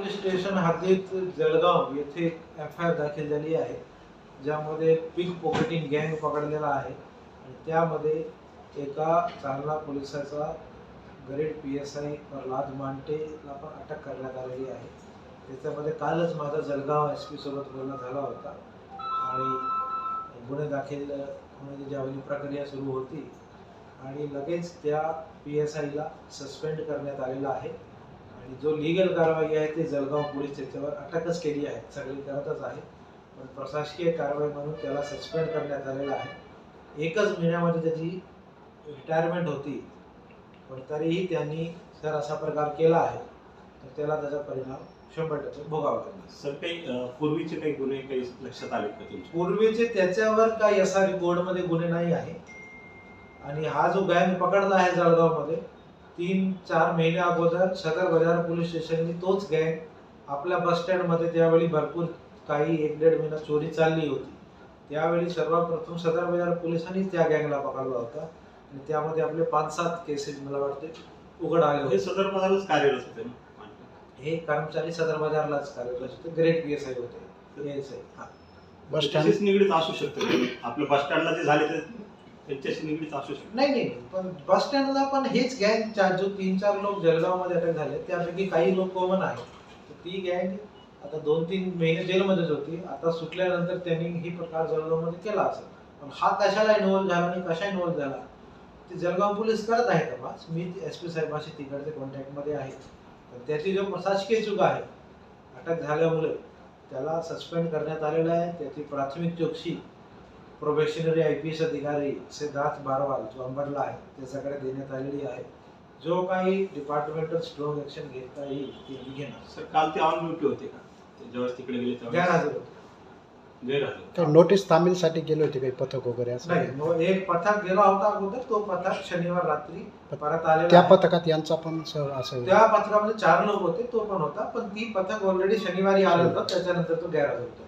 Police station हद्दीत जळगाव येथे F I R दाखल झाली आहे ज्यामध्ये पिक पॉकेटिंग गँग पकडलेला आहे आणि त्यामध्ये एका चांगला पोलिसाचा grade P S I Pralhad मांटेला पण अटक करण्यात आलेली आहे. त्याच्यामध्ये कालच माझा जळगाव एस पी सोबत बोलणं झाला होता आणि गुन्हे दाखल होण्याची ज्यावेळी प्रक्रिया सुरू होती आणि लगेच त्या पी एस आयला सस्पेंड करण्यात आलेला आहे. आणि जो लिगल कारवाई आहे ते जळगाव पोलीस त्याच्यावर अटकच केली आहे. सगळी करतच आहे. पण प्रशासकीय कारवाई म्हणून त्याला सस्पेंड करण्यात आलेला आहे. एकच महिन्यामध्ये त्याची रिटायरमेंट होती. पण तरीही त्यांनी जर असा प्रकार केला आहे. तर त्याला त्याचा परिणाम शंभर टक्के भोगावा लागेल. सर काही पूर्वीचे काही गुन्हे काही लक्षात आले का तुमच्या? पूर्वीचे त्याच्यावर काही एस आर बोर्डमध्ये गुन्हे नाही आहे. आणि हा जो गँग पकडला आहे जळगावमध्ये तीन चार महिन्या अगोदर सदर बाजार पोलीस स्टेशननी तोच गँग आपल्या बस स्टँडमध्ये त्यावेळी भरपूर काही एक दीड महिना चोरी चालली होती. त्यावेळी सर्वप्रथम सदर बाजार पोलिसांनी त्या गँगला पकडला होता आणि त्यामध्ये आपले पाच सात केसेस मला वाटते उघड आले हे होते सदर पदालाच कार्यरत होते हे कर्मचारी सदर बाजारलाच कार्यरत होते. ग्रेट पी एस आय होते. एस आय हा. बस स्टँड निगडीत असू शकतं. आपल्या बस स्टँडला जे झाले ते त्यांच्याशी निगडीत असू शकतो. नाही नाही. पण बस स्टँडला पण हेच गँग चार जो तीन चार लोक जळगावमध्ये अटक झाले त्यापैकी काही लोक कॉमन आहेत. तर ती गँग आता दोन तीन महिने जेलमध्येच होती. आता सुटल्यानंतर त्यांनी ही प्रकार जळगावमध्ये केला असेल. पण हा कशाला इन्व्हॉल्व झाला आणि कशा इन्व्हॉल्व झाला? ते जळगाव पोलीस करत आहे तपास. मी एस पी साहेबांशी तिकडच्या कॉन्टॅक्टमध्ये आहे. पण त्याची जो प्रशासकीय चूक आहे अटक झाल्यामुळे त्याला सस्पेंड करण्यात आलेला आहे. त्याची प्राथमिक चौकशी प्रोबेशनरी आय पी एस अधिकारी सिद्धार्थ बारवाल जो अंबरला आहे त्याच्याकडे देण्यात आलेली आहे. जो काही डिपार्टमेंटल स्ट्रॉंग ऍक्शन घेता येईल ते मी घेणार. सर काल ते ऑन ड्युटी होते का? ते ज्यावेळेस तिकडे गेले गैरहजर होते. गैरहजर होते. काही नोटीस तामीलसाठी गेले होते काही पथक वगैरे असं? नाही मग एक पथक गेला होता अगोदर तो पथक शनिवार रात्री परत आलेला त्या आहे. पथकात यांचा पण सह असं त्या पथकामध्ये चार लोक होते तो पण होता पण ती पथक ऑलरेडी शनिवारी आलं होतं त्याच्यानंतर तो गैरहजर होता.